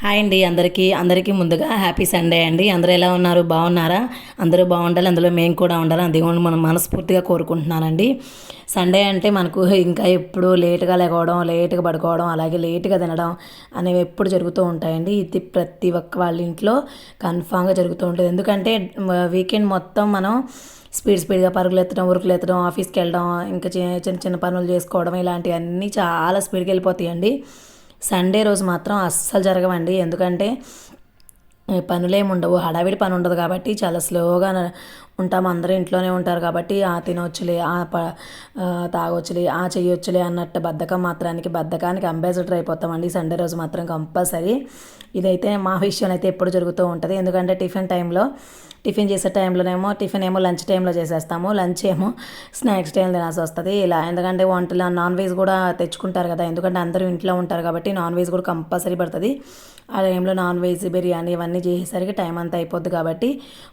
Hi అండి అందరికీ అందరికీ ముందుగా హ్యాపీ సండే అండి. అందరూ ఎలా ఉన్నారు? బాగున్నారా? అందరూ బాగుండాలి అందులో మేము కూడా ఉండాలి అందుకని మనం మనస్ఫూర్తిగా కోరుకుంటున్నానండి. సండే అంటే మనకు ఇంకా ఎప్పుడు లేట్గా లేకపోవడం లేట్గా పడుకోవడం అలాగే లేట్గా తినడం అనేవి ఎప్పుడు జరుగుతూ ఉంటాయండి. ఇది ప్రతి ఒక్క వాళ్ళ ఇంట్లో కన్ఫామ్గా జరుగుతూ ఉంటుంది. ఎందుకంటే వీకెండ్ మొత్తం మనం స్పీడ్ స్పీడ్గా పరుగులు ఎత్తడం ఉరుకులు ఎత్తడం ఆఫీస్కి వెళ్ళడం ఇంకా చిన్న చిన్న పనులు చేసుకోవడం ఇలాంటివన్నీ చాలా స్పీడ్కి వెళ్ళిపోతాయండి. సండే రోజు మాత్రం అస్సలు జరగవండి. ఎందుకంటే పనులేమి ఉండవు హడావిడి పని ఉండదు కాబట్టి చాలా స్లోగా ఉంటాం. అందరూ ఇంట్లోనే ఉంటారు కాబట్టి ఆ తినవచ్చులే ఆ ప తాగొచ్చులే ఆ చేయొచ్చులే అన్నట్టు బద్ధకం మాత్రానికి బద్ధకానికి అంబాసిడర్ అయిపోతామండి సండే రోజు మాత్రం కంపల్సరీ. ఇదైతే మా విషయం అయితే ఎప్పుడు జరుగుతూ ఉంటుంది. ఎందుకంటే టిఫిన్ టైంలో టిఫిన్ చేసే టైంలోనేమో టిఫిన్ ఏమో లంచ్ టైంలో చేసేస్తాము లంచ్ ఏమో స్నాక్స్ టైం తినాల్సి వస్తుంది. ఇలా ఎందుకంటే వంటలు నాన్ వెజ్ కూడా తెచ్చుకుంటారు కదా ఎందుకంటే అందరూ ఇంట్లో ఉంటారు కాబట్టి నాన్ వెజ్ కూడా కంపల్సరీ పడుతుంది. ఆ టైంలో నాన్ వెజ్ బిర్యానీ ఇవన్నీ చేసేసరికి టైం అంతా అయిపోద్ది కాబట్టి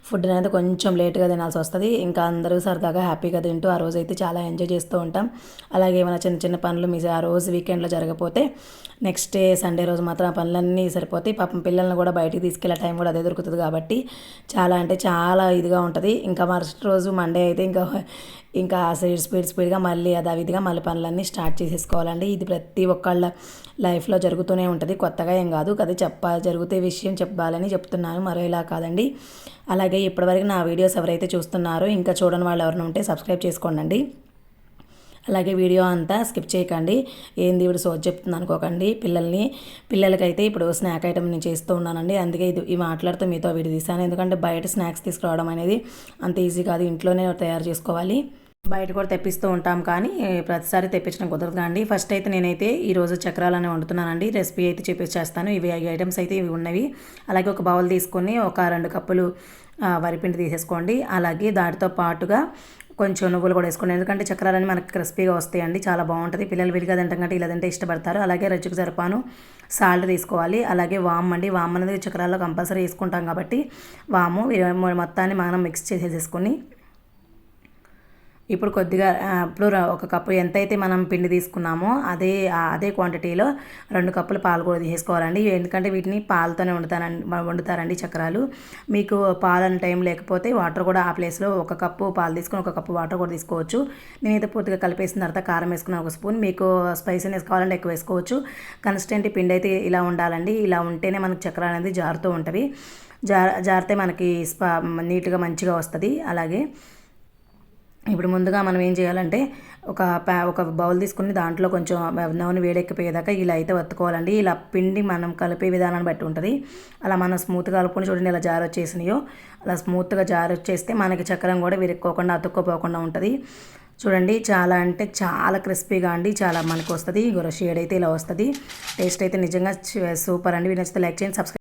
ఫుడ్ అనేది కొంచెం లేట్గా తినాల్సి వస్తుంది. ఇంకా అందరూ సరదాగా హ్యాపీగా తింటూ ఆ రోజు అయితే చాలా ఎంజాయ్ చేస్తూ ఉంటాం. అలాగే ఏమైనా చిన్న చిన్న పనులు మీ ఆ రోజు వీకెండ్లో జరగపోతే నెక్స్ట్ డే సండే రోజు మాత్రం ఆ పనులన్నీ సరిపోతాయి. పాపం పిల్లల్ని కూడా బయటికి తీసుకెళ్ళే టైం కూడా అదే దొరుకుతుంది కాబట్టి చాలా అంటే చాలా ఇదిగా ఉంటుంది. ఇంకా మరుసటి రోజు మండే అయితే ఇంకా ఇంకా సైడ్ స్పీడ్ స్పీడ్గా మళ్ళీ యథావిధిగా మళ్ళీ పనులన్నీ స్టార్ట్ చేసేసుకోవాలండి. ఇది ప్రతి ఒక్కళ్ళ లైఫ్లో జరుగుతూనే ఉంటుంది. కొత్తగా ఏం కాదు. కదా చెప్ప జరుగుతే విషయం చెప్పాలని చెప్తున్నాను. మరో ఇలా కాదండి. అలాగే ఇప్పటివరకు నా వీడియోస్ ఎవరైతే చూస్తున్నారో ఇంకా చూడని వాళ్ళు ఎవరైనా ఉంటే సబ్స్క్రైబ్ చేసుకోండి అలాగే వీడియో అంతా స్కిప్ చేయకండి. ఏంది ఇప్పుడు సోచ్ చెప్తుంది అనుకోకండి. పిల్లల్ని పిల్లలకైతే ఇప్పుడు స్నాక్ ఐటమ్ నేను చేస్తూ ఉన్నానండి. అందుకే ఇది ఈ మాట్లాడుతూ మీతో వీడియో తీసాను ఎందుకంటే బయట స్నాక్స్ తీసుకురావడం అనేది అంత ఈజీ కాదు. ఇంట్లోనే తయారు చేసుకోవాలి. బయట కూడా తెప్పిస్తూ ఉంటాం కానీ ప్రతిసారి తెప్పించడం కుదరదు అండి ఫస్ట్ అయితే నేనైతే ఈరోజు చక్రాలని వండుతున్నానండి. రెసిపీ అయితే చూపించేస్తాను ఇవి ఐటమ్స్ అయితే ఇవి ఉన్నవి. అలాగే ఒక బౌల్ తీసుకొని ఒక రెండు కప్పులు వరిపిండి తీసేసుకోండి. అలాగే దాటితో పాటుగా కొంచెం నువ్వులు కూడా వేసుకోండి. ఎందుకంటే చక్రాలన్నీ మనకి క్రిస్పీగా వస్తాయండి. చాలా బాగుంటుంది. పిల్లలు విడిగా తింటాకంటే ఇలా తింటే ఇష్టపడతారు. అలాగే రుచికి సరిపాను సాల్ట్ తీసుకోవాలి. అలాగే వామ్ అండి. వామ్ అనేది చక్రాల్లో కంపల్సరీ వేసుకుంటాం కాబట్టి వాము మొత్తాన్ని మనం మిక్స్ చేసేసుకొని ఇప్పుడు కొద్దిగా ఇప్పుడు ఒక కప్పు ఎంతైతే మనం పిండి తీసుకున్నామో అదే అదే క్వాంటిటీలో రెండు కప్పులు పాలు కూడా తీసుకోవాలండి. ఎందుకంటే వీటిని పాలతోనే వండుతానండి వండుతారండి చక్రాలు. మీకు పాలని టైం లేకపోతే వాటర్ కూడా ఆ ప్లేస్లో ఒక కప్పు పాలు తీసుకొని ఒక కప్పు వాటర్ కూడా తీసుకోవచ్చు. నేనైతే పూర్తిగా కలిపేసిన తర్వాత కారం వేసుకున్న ఒక స్పూన్. మీకు స్పైసీనెస్ కావాలంటే ఎక్కువ వేసుకోవచ్చు. కన్సిస్టెంట్ పిండి అయితే ఇలా ఉండాలండి. ఇలా ఉంటేనే మనకు చక్రాలు అనేది జారుతూ ఉంటుంది జార్ జారితే మనకి స్పా నీట్గా మంచిగా వస్తుంది. అలాగే ఇప్పుడు ముందుగా మనం ఏం చేయాలంటే ఒక ప్యా ఒక బౌల్ తీసుకుని దాంట్లో కొంచెం నూనె వేడెక్కిపోయేదాకా ఇలా అయితే వత్తుకోవాలండి. ఇలా పిండి మనం కలిపే విధానాన్ని బట్టి ఉంటుంది. అలా మనం స్మూత్గా కలుపుకొని చూడండి ఇలా జారు వచ్చేసినాయో అలా స్మూత్గా జారు వచ్చేస్తే మనకి చక్రం కూడా విరుక్కోకుండా అతుక్కోపోకుండా ఉంటుంది. చూడండి చాలా అంటే చాలా క్రిస్పీగా అండి. చాలా మనకు వస్తుంది గొర షేడ్ అయితే ఇలా వస్తుంది. టేస్ట్ అయితే నిజంగా సూపర్ అండి. నచ్చితే లైక్ చేయండి సబ్స్క్రైబ్